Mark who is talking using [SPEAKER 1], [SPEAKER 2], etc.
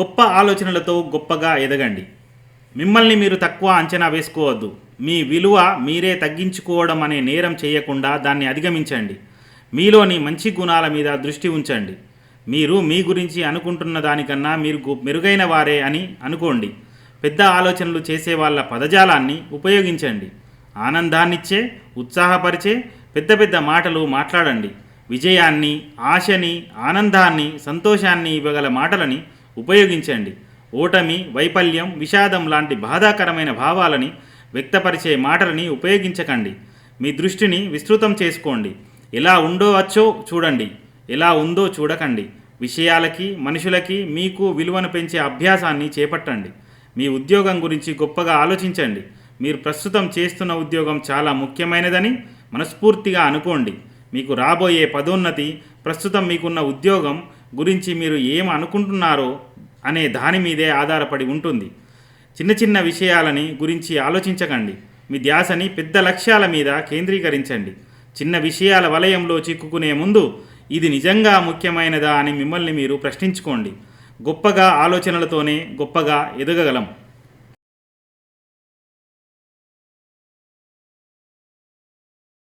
[SPEAKER 1] గొప్ప ఆలోచనలతో గొప్పగా ఎదగండి. మిమ్మల్ని మీరు తక్కువ అంచనా వేసుకోవద్దు. మీ విలువ మీరే తగ్గించుకోవడం అనే నేరం చేయకుండా దాన్ని అధిగమించండి. మీలోని మంచి గుణాల మీద దృష్టి ఉంచండి. మీరు మీ గురించి అనుకుంటున్న దానికన్నా మీరు మెరుగైన వారే అని అనుకోండి. పెద్ద ఆలోచనలు చేసే వాళ్ళ పదజాలాన్ని ఉపయోగించండి. ఆనందాన్నిచ్చే ఉత్సాహపరిచే పెద్ద పెద్ద మాటలు మాట్లాడండి. విజయాన్ని ఆశని ఆనందాన్ని సంతోషాన్ని ఇవ్వగల మాటలని ఉపయోగించండి. ఓటమి వైఫల్యం విషాదం లాంటి బాధాకరమైన భావాలని వ్యక్తపరిచే మాటలని ఉపయోగించకండి. మీ దృష్టిని విస్తృతం చేసుకోండి. ఎలా ఉండవచ్చో చూడండి. ఎలా ఉందో చూడకండి. విషయాలకి మనుషులకి మీకు విలువను పెంచే అభ్యాసాన్ని చేపట్టండి. మీ ఉద్యోగం గురించి గొప్పగా ఆలోచించండి. మీరు ప్రస్తుతం చేస్తున్న ఉద్యోగం చాలా ముఖ్యమైనదని మనస్ఫూర్తిగా అనుకోండి. మీకు రాబోయే పదోన్నతి ప్రస్తుతం మీకున్న ఉద్యోగం గురించి మీరు ఏం అనుకుంటున్నారో అనే దాని మీదే ఆధారపడి ఉంటుంది. చిన్న చిన్న విషయాలని గురించి ఆలోచించకండి. మీ ధ్యాసని పెద్ద లక్ష్యాల మీద కేంద్రీకరించండి. చిన్న విషయాల వలయంలో చిక్కుకునే ముందు ఇది నిజంగా ముఖ్యమైనదా అని మిమ్మల్ని మీరు ప్రశ్నించుకోండి. గొప్పగా ఆలోచనలతోనే గొప్పగా ఎదగగలం.